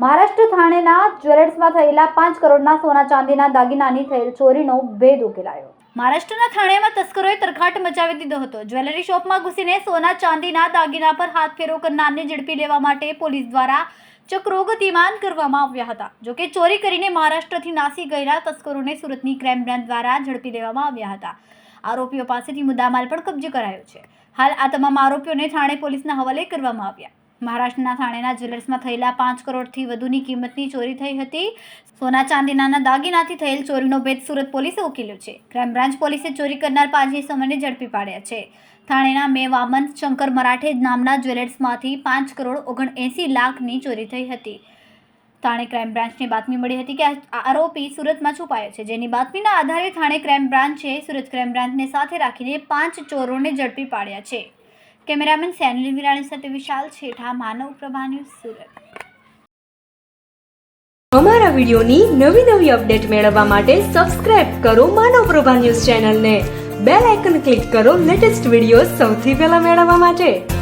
મહારાષ્ટ્ર થાણેના જ્વેલર્સમાં થયેલા પાંચ કરોડના સોના ચાંદીના દાગીનાની થયેલ ચોરીનો ભેદ ઉકેલાયો. મહારાષ્ટ્રના થાણેમાં તસ્કરોએ તરખાટ મચાવી દીધો હતો. જ્વેલરી શોપમાં ઘૂસીને સોના ચાંદીના દાગીના પર હાથ ફેરો કરનારને ઝડપી લેવા માટે પોલીસ દ્વારા ચક્રો ગતિમાન કરવામાં આવ્યા હતા. જોકે ચોરી કરીને મહારાષ્ટ્રથી નાસી ગયેલા તસ્કરોને સુરતની ક્રાઇમ બ્રાન્ચ દ્વારા ઝડપી લેવામાં આવ્યા હતા. આરોપીઓ પાસેથી મુદ્દામાલ પણ કબજે કરાયો છે. હાલ આ તમામ આરોપીઓને થાણે પોલીસના હવાલે કરવામાં આવ્યા. મહારાષ્ટ્રના થાણેના જ્વેલર્સમાં થયેલા પાંચ કરોડથી વધુની કિંમતની ચોરી થઈ હતી. સોના ચાંદીના દાગીનાથી થયેલ ચોરીનો ભેદ સુરત પોલીસે ઉકેલ્યો છે. ક્રાઇમ બ્રાન્ચ પોલીસે ચોરી કરનાર પાંચેય સમયને ઝડપી પાડ્યા છે. થાણેના મે વામન શંકર મરાઠે નામના જ્વેલર્સમાંથી પાંચ કરોડ ઓગણએંસી લાખની ચોરી થઈ હતી. થાણે ક્રાઇમ બ્રાન્ચને બાતમી મળી હતી કે આરોપી સુરતમાં છુપાયો છે. જેની બાતમીના આધારે થાણે ક્રાઇમ બ્રાન્ચે સુરત ક્રાઇમ બ્રાન્ચને સાથે રાખીને પાંચ ચોરોને ઝડપી પાડ્યા છે. કેમેરામેન સેનલી વિરાણી સાથે વિશાલ છેઠા, માનવ પ્રભા ન્યૂઝ સુરત. અમારા વિડિયોની નવી નવી અપડેટ મેળવવા માટે સબસ્ક્રાઇબ કરો માનવ પ્રભા ન્યૂઝ ચેનલને. બેલ આઇકન ક્લિક કરો લેટેસ્ટ વીડિયો સૌથી પહેલા મેળવવા માટે.